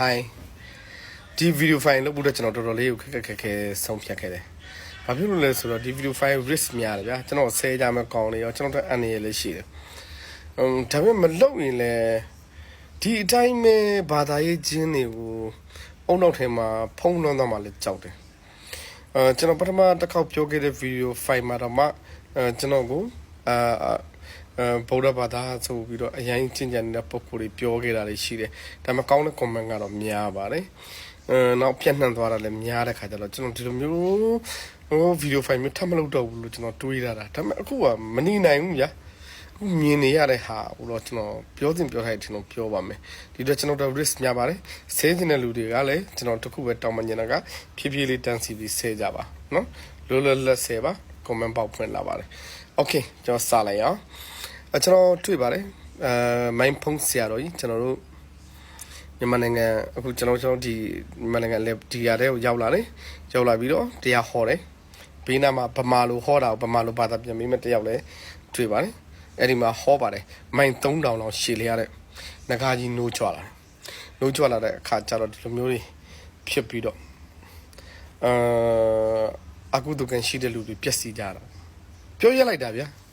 hi ဒီဗီဒီယိုဖိုင်လုပ်ဖို့တော့ကျွန်တော်တော်တော်လေးကိုခက်ခက်ခက်ခဲဆုံးဖြတ်ခဲ့တယ်။ဘာဖြစ်လို့လဲဆိုတော့ဒီဗီဒီယိုဖိုင် risk များတယ်ဗျာကျွန်တော်ဆဲကြမဲ့ကောင်းနေရောကျွန်တော်တို့အန်ရလေးရှိတယ်။အမ်ဒါပေမဲ့မလုပ်ရင်လည်းဒီအတိုင်းပဲဘာသာရေးချင်းတွေကိုအုံနောက်ထဲမှာဖုံးလွှမ်းသွားမှလည်းကြောက်တယ်။အဲကျွန်တော်ပထမတစ်ခေါက်ပြောခဲ့တဲ့ဗီဒီယိုဖိုင်မှာတော့မှအဲကျွန်တော်ကိုအာ အဲဗုဒ္ဓဘာသာဆိုပြီးတော့အရင်ချင်းချင်တဲ့ပုံကိုယ်တွေပြောခဲ့တာတွေရှိတယ်။ဒါပေမဲ့ကောင်းတဲ့ comment ကတော့များပါတယ်။အဲနောက်ပြန့်နှံ့သွားတာလည်းများတဲ့ခါကျတော့ကျွန်တော်ဒီလိုမျိုးဟိုဗီဒီယိုဖိုင်မျိုးထပ်မလုပ်တော့ဘူးလို့ကျွန်တော်တွေးရတာ။ဒါပေမဲ့အခုကမနေနိုင်ဘူးဗျာ။အခုမြင်နေရတဲ့ဟာဟိုတော့ကျွန်တော်ပြောတင်ပြောထားတဲ့ကျွန်တော်ပြောပါမယ်။ဒီတော့ကျွန်တော်တို့ risk များပါတယ်။ဆဲနေတဲ့လူတွေကလည်းကျွန်တော်တခုပဲတောင်းပန်နေတာကဖြည်းဖြည်းလေးတန်းစီပြီးဆဲကြပါနော်။လောလောလတ်ဆဲပါ comment ပေါက်ဖွင့်လာပါတယ်။ Okay ကျွန်တော်စလိုက်အောင်။ အကျွန်တော်တွေ့ပါတယ်။အဲမိုင်းဖုန်းဆရာတော်ကြီးကျွန်တော်တို့မြန်မာနိုင်ငံအခုကျွန်တော်ကျွန်တော်ဒီမြန်မာနိုင်ငံလည်းဒီရတဲ့ကိုရောက်လာတယ်။ရောက်လာပြီးတော့တရားဟောတယ်။ဘေးနားမှာဗမာလိုဟောတာကိုဗမာလိုဘာသာပြန်ပြီးမှတယောက်လည်းတွေ့ပါတယ်။အဲ့ဒီမှာဟောပါတယ်။မိုင်း3000လောက်ရှည်လျရတဲ့ငကားကြီးနိုးကြွလာတယ်။နိုးကြွလာတဲ့အခါကျတော့ဒီလိုမျိုးတွေဖြစ်ပြီးတော့အာအကုသကန်ရှိတဲ့လူတွေပျက်စီးကြတာ။ပြောရလိုက်တာဗျာ။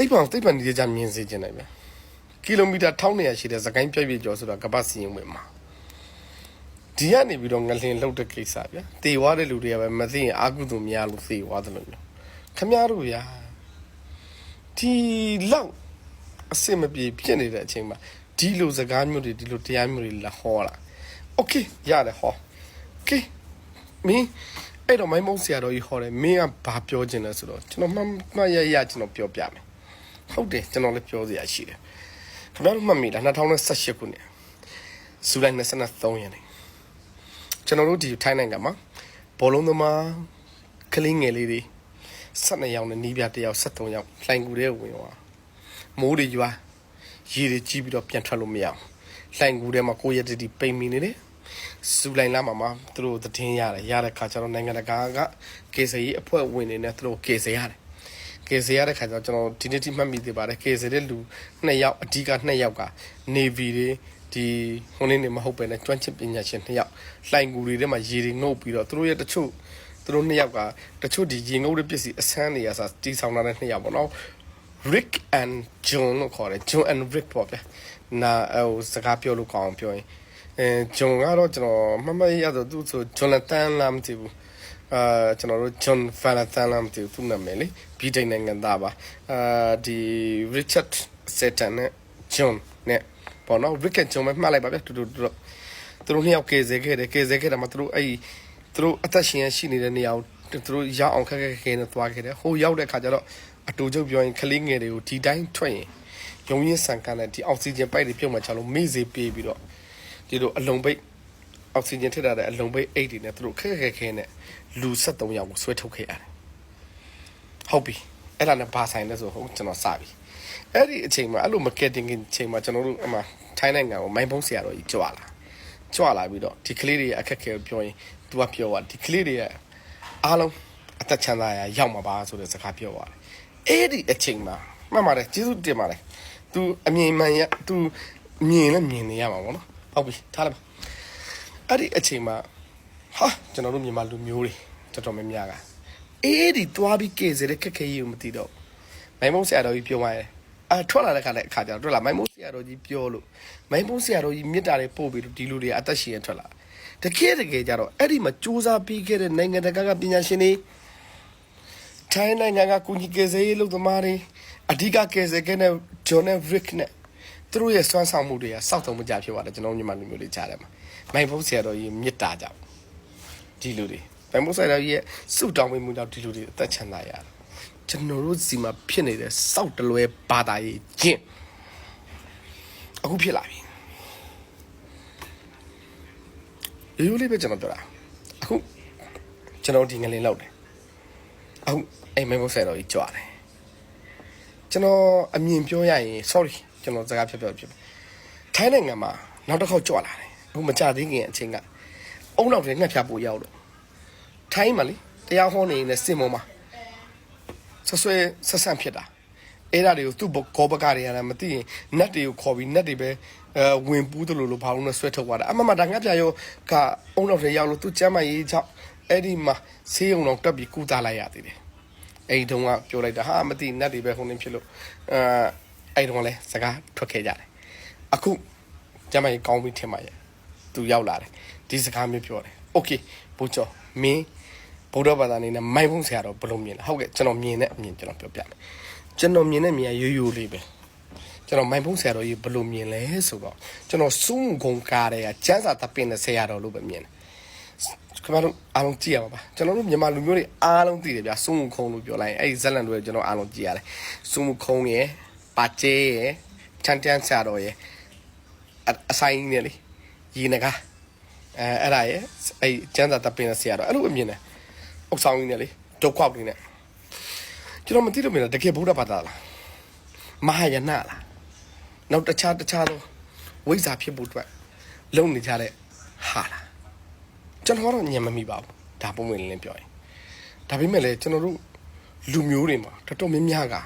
တိတ်ပံတိတ်ပံဒီကြမြင်စေချင်တယ်ဗျာ။ကီလိုမီတာ1200ရှိတဲ့သကိုင်းပြည့်ပြည့်ကျော်ဆိုတာကပတ်စီရင်ဝင်မှာ။ဒီကနေပြီးတော့ငလင်လှုပ်တဲ့ကိစ္စဗျာ။တေဝါတဲ့လူတွေကပဲမသိရင်အာကုသများလို့သေသွားတယ်လို့မျိုး။ခမရတို့ဗျာ။ဒီလောက်အစင်မပြေဖြစ်နေတဲ့အချိန်မှာဒီလိုစကားမျိုးတွေဒီလိုတရားမျိုးတွေလာဟောလာ။ Okay ရတယ်ဟော။ Okay မင်းအဲ့တော့မိုင်းမုံဆရာတော်ကြီးဟောတယ်မင်းကဘာပြောချင်လဲဆိုတော့ကျွန်တော်မှတ်မှတ်ရရကျွန်တော်ပြောပြမယ် ဟုတ်တယ်ကျွန်တော်လည်းပြောစရာရှိတယ်ခင်ဗျားတို့မှတ်မိလား2018ခုနှစ်ဇူလိုင်23ရက်နေ့ကျွန်တော်တို့ဒီထိုင်းနိုင်ငံမှာဘောလုံးသမားကလေးငယ်လေးတွေ12ယောက်နဲ့နီးပြတစ်ယောက်73ယောက်လှိုင်ကူတဲ့ဝင်သွားမိုးတွေရွာရေတွေကြီးပြီးတော့ပြန်ထွက်လို့မရအောင်လှိုင်ကူထဲမှာကိုယ့်ရက်တတိပိန်မိနေတယ်စူလိုင်လာမှာမှာသူတို့သတင်းရတယ်ရတဲ့ခါကျတော့နိုင်ငံတကာကကေစီအဖွဲ့ဝင်တွေနဲ့သူတို့ကေစီရတယ် ကေစီရတဲ့ခါကျတော့ကျွန်တော်ဒီနေ့တိမှတ်မိသေးပါတယ်ကေစီတဲ့လူနှစ်ယောက်အဓိကနှစ်ယောက်က Navy တွေဒီဟိုနေ့နေမဟုတ်ပဲနဲ့ကျွမ်းကျင်ပညာရှင်နှစ်ယောက်လှိုင်ကူတွေထဲမှာရေတွေငုပ်ပြီးတော့သူတို့ရဲ့တချို့သူတို့နှစ်ယောက်ကတချို့ဒီရေငုပ်တဲ့ပစ္စည်းအဆန်းနေရစာတီးဆောင်လာတဲ့နှစ်ယောက်ပေါ့နော် Rick and John လို့ခေါ်တယ် John and Rick ပေါ့ဗျာနာဟိုစကားပြောလို့ကောင်းအောင်ပြောရင်အဲ John ကတော့ကျွန်တော်မမရတော့သူဆို Jonathan လားမသိဘူး အာကျွန်တော်တို့ John Valentine လားမသိဘူးသူနာမည်လေဗြိတိန်နိုင်ငံသားပါအာဒီ Richard Seton နဲ့ John နဲ့ပေါ့နော် Rick and John ပဲမှတ်လိုက်ပါဗျာတူတူတူသူတို့နှစ်ယောက်ကယ်ဆယ်ခဲ့တယ်ကယ်ဆယ်ခဲ့တာမှသူတို့အဲ့သူတို့အသက်ရှင်ရရှိနေတဲ့နေရာကိုသူတို့ရောက်အောင်ခက်ခက်ခဲခဲနဲ့သွားခဲ့တယ်ဟိုရောက်တဲ့ခါကျတော့အတူချုပ်ပြောရင်ကလေးငယ်တွေကိုဒီတိုင်းထွက်ရင်ရုံရင်းဆန်ကန်တဲ့ဒီအောက်ဆီဂျင်ပိုက်တွေပြုတ်မှချလို့မေ့စေပေးပြီးတော့ဒီလိုအလုံးပိတ်အောက်ဆီဂျင်ထည့်ထားတဲ့အလုံးပိတ်အိတ်တွေနဲ့သူတို့ခက်ခက်ခဲခဲနဲ့ လူ73ယောက်ကိုဆွဲထုတ်ခဲ့ရတယ်ဟုတ်ပြီအဲ့ဒါနဲ့ဘာဆိုင်လဲဆိုဟုတ်ကျွန်တော်စပြီအဲ့ဒီအချိန်မှာအဲ့လို marketing အချိန်မှာကျွန်တော်တို့အမှထိုင်းနိုင်ငံကိုမိုင်းဖုံးဆရာတော်ကြီးကြွလာကြွလာပြီးတော့ဒီကလေးတွေရဲ့အခက်အခဲကိုပြောရင် तू ကပြောတာဒီကလေးတွေရဲ့အားလုံးအသက်ချမ်းသာရာရောက်မှာပါဆိုတဲ့စကားပြောပါတယ်အဲ့ဒီအချိန်မှာမှတ်ပါတယ်ကျေးဇူးတင်ပါတယ် तू အမြင်မှန်ရ तू မြင်လည်းမြင်နေရမှာပေါ့နော်ဟုတ်ပြီထားလိုက်ပါအဲ့ဒီအချိန်မှာ ဟာကျွန်တော်တို့မြန်မာလူမျိုးတွေတော်တော်များများကအဲ့ဒီတွားပြီးကေစေတဲ့ခက်ခဲကြီးကိုမသိတော့မိုင်းမုံဆရာတော်ကြီးပြောသွားတယ်အာထွက်လာတဲ့ခါလည်းအခါကျတော့ထွက်လာမိုင်းမုံဆရာတော်ကြီးပြောလို့မိုင်းမုံဆရာတော်ကြီးမြစ်တာတွေပို့ပြီးတော့ဒီလူတွေအသက်ရှင်ရထွက်လာတကယ်တကယ်ကြတော့အဲ့ဒီမှာစူးစမ်းပြီးခဲ့တဲ့နိုင်ငံတကာကပညာရှင်တွေထိုင်းနိုင်ငံကကုညီကေစေးလို့သမားတွေအဓိကကေစေကနဲ့ဂျွန်နဲ့ရစ်နဲ့သူတို့ရဲ့စွမ်းဆောင်မှုတွေကစောက်တုံမကြဖြစ်သွားတယ်ကျွန်တော်ညီမလူမျိုးတွေကြားတယ်မှာမိုင်းဖုံးဆရာတော်ကြီးမြစ်တာကြောင့် ဒီလူတွေမိုင်းဖုံးဆရာတော်ကြီးရဲ့စုတောင်းပေးမှုကြောင့်ဒီလူတွေအသက်ချမ်းသာရတယ်ကျွန်တော်တို့စီမှာဖြစ်နေတဲ့စောက်တလွဲဘာသာရေးကျင့်အခုဖြစ်လာပြီရိုးရိုးလေးပဲကျွန်တော်ပြောတာအခုကျွန်တော်ဒီငလင်လောက်တယ်အခုအိမ်မိုင်းဖုံးဆရာတော်ကြီးကြွားတယ်ကျွန်တော်အမြင်ပြောရရင် sorry ကျွန်တော်စကားဖြတ်ဖြတ်ဖြစ်ထိုင်းနိုင်ငံမှာနောက်တစ်ခေါက်ကြွလာတယ်အခုမကြသေးခင်အချိန်က အုံနောက်တွေငှက်ဖြတ်ဖို့ရောက်တော့ထိုင်းမှာလေတရားဟောနေနေတဲ့စင်မောမှာဆွဆွဲဆက်ဆန့်ဖြစ်တာအဲ့ဒါတွေကိုသူ့ကောပကတွေရတယ်မသိရင်နတ်တွေကိုခေါ်ပြီးနတ်တွေပဲအဲဝင်ပူးတယ်လို့လို့ဘာလို့လဲဆွဲထုတ်သွားတာအမမဒါငါပြရောကအုံတော်တွေရောက်လို့သူကျမ်းမရေးချောက်အဲ့ဒီမှာဆေးရုံတော့တက်ပြီးကုသလိုက်ရသေးတယ်အဲ့ဒီတုန်းကပြောလိုက်တာဟာမသိနတ်တွေပဲခုနေဖြစ်လို့အဲအဲ့တုန်းကလည်းစကားထွက်ခဲ့ကြတယ်အခုကျမ်းမရေးကောင်းပြီးထင်ပါရဲ့သူရောက်လာတယ် ဒီစကားမျိုးပြောတယ်โอเคဘိုးကျော်မင်းဗုဒ္ဓဘာသာအနေနဲ့မိုင်ဖုံးဆရာတော်ဘယ်လိုမြင်လဲဟုတ်ကဲ့ကျွန်တော်မြင်တဲ့အမြင်ကျွန်တော်ပြောပြမယ်ကျွန်တော်မြင်တဲ့မြင်ကရိုးရိုးလေးပဲကျွန်တော်မိုင်ဖုံးဆရာတော်ကြီးဘယ်လိုမြင်လဲဆိုတော့ကျွန်တော်စုံကုံကားတဲ့ကကျန်းစာတပင်တဲ့ဆရာတော်လို့ပဲမြင်တယ်ခင်ဗျားတို့အားလုံးကြည့်ရပါပါကျွန်တော်တို့မြန်မာလူမျိုးတွေအားလုံးသိတယ်ဗျာစုံခုံလို့ပြောလိုက်ရင်အဲ့ဒီဇက်လန်တွေကျွန်တော်အားလုံးကြည့်ရတယ်စုံခုံရယ်ပါကျဲရယ်ချန်တန်ဆရာတော်ရယ်အအဆိုင်ကြီးနဲ့လေရေနကား အဲအဲ့ဒါရယ်အဲ့ကျန်းစာတပင်တဲ့ဆရာတော်အဲ့လိုအမြင်တယ်အုပ်ဆောင်ကြီးနဲ့လေဒုက္ခပလေးနဲ့ကျွန်တော်မသိလို့မြင်တာတကယ်ဗုဒ္ဓဘာသာလားမဟာယနာလားနောက်တခြားတခြားသောဝိဇ္ဇာဖြစ်ဖို့အတွက်လုံနေကြတဲ့ဟာလားကျွန်တော်ကတော့ညံမမိပါဘူးဒါပုံမှန်လင်းပြောရင်ဒါပေမဲ့လည်းကျွန်တော်တို့လူမျိုးတွေမှာတော်တော်များများက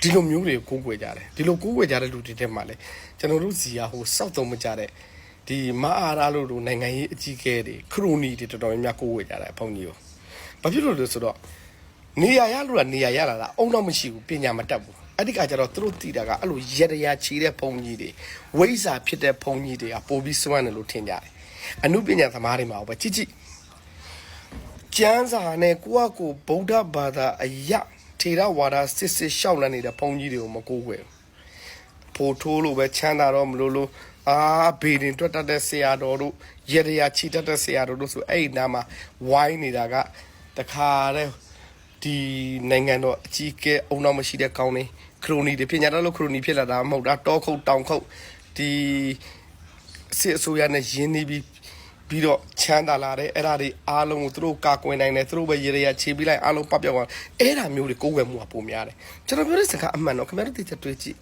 ဒီလိုမျိုးတွေကိုကိုးကွယ်ကြတယ်ဒီလိုကိုးကွယ်ကြတဲ့လူတွေထဲမှာလည်းကျွန်တော်တို့ဇီယာဟိုစောက်သုံးမကြတဲ့ ဒီမအားအားလို့တို့နိုင်ငံရေးအကြီးအကဲတွေခရိုနီတွေတော်တော်များများကိုးကွယ်ကြတယ်အဖုန်ကြီးကိုဘာဖြစ်လို့လဲဆိုတော့နေရာရလို့ကနေရာရလာတာအုံတော့မရှိဘူးပညာမတတ်ဘူးအဲ့ဒီကကြတော့သူတို့တည်တာကအဲ့လိုရရချီတဲ့ဘုံကြီးတွေဝိဇ္ဇာဖြစ်တဲ့ဘုံကြီးတွေကပို့ပြီးစွမ်းတယ်လို့ထင်ကြတယ်အမှုပညာသမားတွေမှာပဲကြည့်ကြည့်ကျမ်းစာနဲ့ကိုယ့်အကိုဗုဒ္ဓဘာသာအယထေရဝါဒစစ်စစ်ရှောက်လန်းနေတဲ့ဘုံကြီးတွေကိုမကိုးကွယ်ဘူးဖို့ထိုးလို့ပဲချမ်းသာတော့မလို့လို့ အာဘေဒင်တွတ်တတ်တဲ့ဆရာတော်တို့ရရချီတတ်တဲ့ဆရာတော်တို့ဆိုအဲ့ဒီနားမှာဝိုင်းနေတာကတခါတည်းဒီနိုင်ငံတော်အကြီးအကဲအုံနောက်မရှိတဲ့ကောင်းနေခရိုနီတွေပြင်ညာတော့လို့ခရိုနီဖြစ်လာတာမဟုတ်တာတောခုတ်တောင်ခုတ်ဒီစစ်အစိုးရနဲ့ရင်းနှီးပြီးပြီးတော့ချမ်းသာလာတဲ့အဲ့ဒါတွေအားလုံးကိုသူတို့ကာကွယ်နိုင်တယ်သူတို့ပဲရေရရခြေပြီးလိုက်အားလုံးပပျောက်သွားအဲ့ဒါမျိုးတွေကိုယ်ဝယ်မှုကပုံများတယ်ကျွန်တော်ပြောတဲ့စကားအမှန်တော့ခင်ဗျားတို့သိချက်တွေးကြည့်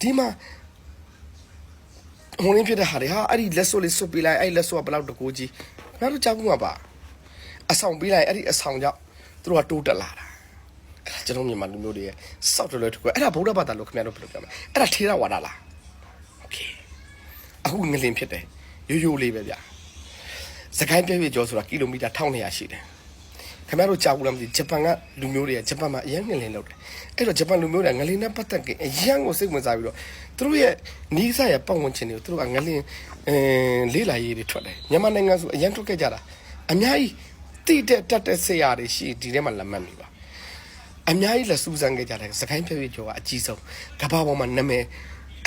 ဒီမှာ ဟိုရင်းဖြစ်တဲ့ဟာတွေဟာအဲ့ဒီလက်စွပ်လေးစွပ်ပေးလိုက်အဲ့ဒီလက်စွပ်ကဘယ်လောက်တကူကြီးခင်ဗျားတို့ကြောက်မှုမှာပါအဆောင်ပေးလိုက်အဲ့ဒီအဆောင်ကြောင့်သူတို့ကတိုးတက်လာတာ အဲ့ဒါကျွန်တော်မြန်မာလူမျိုးတွေရဲ့စောက်တယ်လို့တကွအဲ့ဒါဗုဒ္ဓဘာသာလို့ခင်ဗျားတို့ဘယ်လိုပြောမလဲအဲ့ဒါထေရဝါဒလားโอเคအခုငလင်ဖြစ်တယ်ရိုးရိုးလေးပဲဗျစကိုင်းပြည့်ပြည့်ကျော်ဆိုတာကီလိုမီတာ1200ရှိတယ် ခင်ဗျားတို့ကြားဘူးလားမသိဂျပန်ကလူမျိုးတွေကဂျပန်မှာအရင်ငလင်လုပ်တယ်အဲ့တော့ဂျပန်လူမျိုးတွေကငလင်နဲ့ပတ်သက်ကြအရင်ကိုစိတ်ဝင်စားပြီးတော့သူတို့ရဲ့နီးစပ်ရဲ့ပတ်ဝန်းကျင်တွေကိုသူတို့ကငလင်အဲလေးလာရေးတွေထွက်တယ်မြန်မာနိုင်ငံဆိုအရင်ထွက်ခဲ့ကြတာအများကြီးတိတဲ့တက်တဲ့ဆရာတွေရှိဒီထဲမှာလက်မှတ်မိပါအများကြီးလက်စူးစမ်းခဲ့ကြတယ်စကိုင်းပြည့်ပြည့်ကျော်ကအကြီးဆုံးကဘာပေါ်မှာနာမည်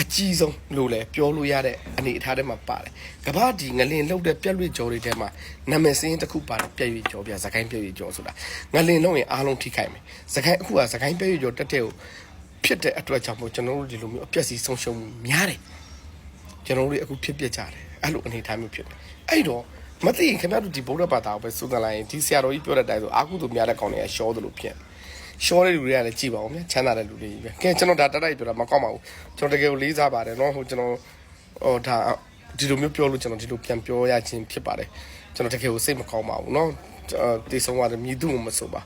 အကြီးဆုံးလို့လည်းပြောလို့ရတဲ့အနေအထားထဲမှာပါတယ်ကဘာဒီငလင်လှုပ်တဲ့ပြက်လွတ်ကျော်တွေထဲမှာနာမည်စင်းတစ်ခုပါတယ်ပြက်ရွေကျော်ပြစကိုင်းပြက်ရွေကျော်ဆိုတာငလင်လုံးရင်အားလုံးထိခိုက်မယ်စကိုင်းအခုကစကိုင်းပြက်ရွေကျော်တက်တဲ့ကိုဖြစ်တဲ့အတွက်ကြောင့်မို့ကျွန်တော်တို့ဒီလိုမျိုးအပြက်စီဆုံးရှုံးမှုများတယ်ကျွန်တော်တို့အခုဖြစ်ပြကြတယ်အဲ့လိုအနေအထားမျိုးဖြစ်တယ်အဲ့တော့မသိရင်ခင်ဗျားတို့ဒီဗုဒ္ဓဘာသာကိုပဲစုသလိုက်ရင်ဒီဆရာတော်ကြီးပြောတဲ့အတိုင်းဆိုအာကုသို့များတဲ့ကောင်တွေကရှောသလိုဖြစ်တယ် ရှောတဲ့လူတွေကလည်းကြည်ပါအောင်ဗျာချမ်းသာတဲ့လူတွေကြီးပဲကဲကျွန်တော်ဒါတက်တိုက်ပြောတာမကောက်ပါဘူးကျွန်တော်တကယ်ကိုလေးစားပါတယ်เนาะဟိုကျွန်တော်ဟိုဒါဒီလိုမျိုးပြောလို့ကျွန်တော်ဒီလိုပြန်ပြောရခြင်းဖြစ်ပါတယ်ကျွန်တော်တကယ်ကိုစိတ်မကောင်းပါဘူးเนาะတေဆုံးသွားတယ်မြည်သူ့ကိုမဆိုပါ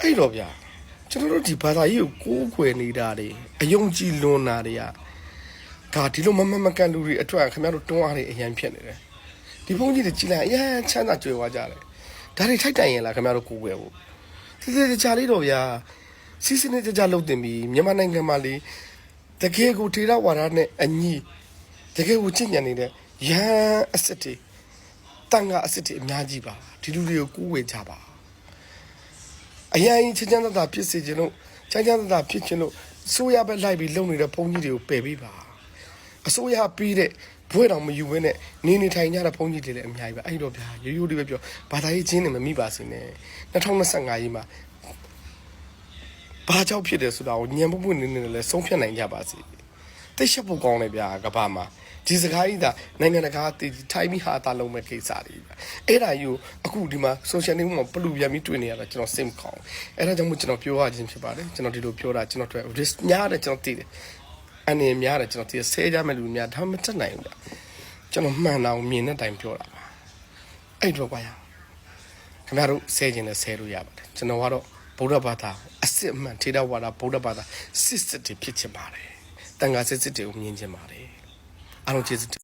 အဲ့တော့ဗျာကျွန်တော်တို့ဒီဘာသာရေးကိုကိုးကွယ်နေတာတွေအယုံကြည်လွန်တာတွေကဒါဒီလိုမမမကန်လူတွေအတွက်ခင်ဗျားတို့တွန်းအားတွေအရင်ဖြစ်နေတယ်ဒီဘုန်းကြီးတွေကြည်လိုက်အရင်ချမ်းသာကြွယ်ဝကြတယ်ဒါတွေထိုက်တန်ရင်လားခင်ဗျားတို့ကိုးကွယ်ဖို့ ဒီဒီကြလေးတော့ဗျာစီစနေကြကြလှုပ်တင်ပြီးမြန်မာနိုင်ငံမှာလေတကယ်ကိုထေရဝါဒနဲ့အညီတကယ်ကိုချင့်ညံနေတဲ့ရန်အစ်စ်တွေတန်ခါအစ်စ်တွေအများကြီးပါဒီလူတွေကိုကူးဝေကြပါအရင်ချမ်းချမ်းသာသာဖြစ်စေခြင်းလို့ချမ်းချမ်းသာသာဖြစ်ခြင်းလို့ဆိုးရပဲလိုက်ပြီးလုံနေတဲ့ဘုန်းကြီးတွေကိုပယ်ပေးပါအစိုးရပြီးတဲ့ ဘွဲတော်မယူဘဲနဲ့နေနေထိုင်ကြတဲ့ဘုန်းကြီးတွေလည်းအများကြီးပဲအဲ့တော့ဗျာရိုးရိုးလေးပဲပြောဘာသာရေးချင်းနေမမိပါစေနဲ့2025ရေးမှာဘာကြောင့်ဖြစ်တယ်ဆိုတာကိုညံပွပွနေနေလည်းဆုံးဖြတ်နိုင်ကြပါစေတိတ်ရှက်ဖို့ကောင်းတယ်ဗျာကဘာမှာဒီစကားကြီးဒါနိုင်ငံတကာတည်ထိုင်ပြီးဟာတာလုံးမဲ့ကိစ္စတွေဗျအဲ့ဒါယူအခုဒီမှာ social network မှာပလူပြန်ပြီးတွေ့နေရတာကျွန်တော်စိတ်မကောင်းအဲ့ဒါကြောင့်မို့ကျွန်တော်ပြောရခြင်းဖြစ်ပါတယ်ကျွန်တော်ဒီလိုပြောတာကျွန်တော်တို့ risk များတယ်ကျွန်တော်သိတယ် အနေများတယ်ကျွန်တော်ဒီဆဲကြမဲ့လူများဒါမှမတက်နိုင်ဘူးဗျကျွန်တော်မှန်တာကိုမြင်တဲ့တိုင်ပြောတာပါအဲ့တော့ကွာရခင်ဗျားတို့ဆဲခြင်းနဲ့ဆဲလို့ရပါတယ်ကျွန်တော်ကတော့ဗုဒ္ဓဘာသာအစစ်အမှန်ထေရဝါဒဗုဒ္ဓဘာသာစစ်စစ်တွေဖြစ်ချင်ပါတယ်တန်ခါစစ်စစ်တွေကိုမြင်ချင်ပါတယ်အားလုံးကျေးဇူးတင်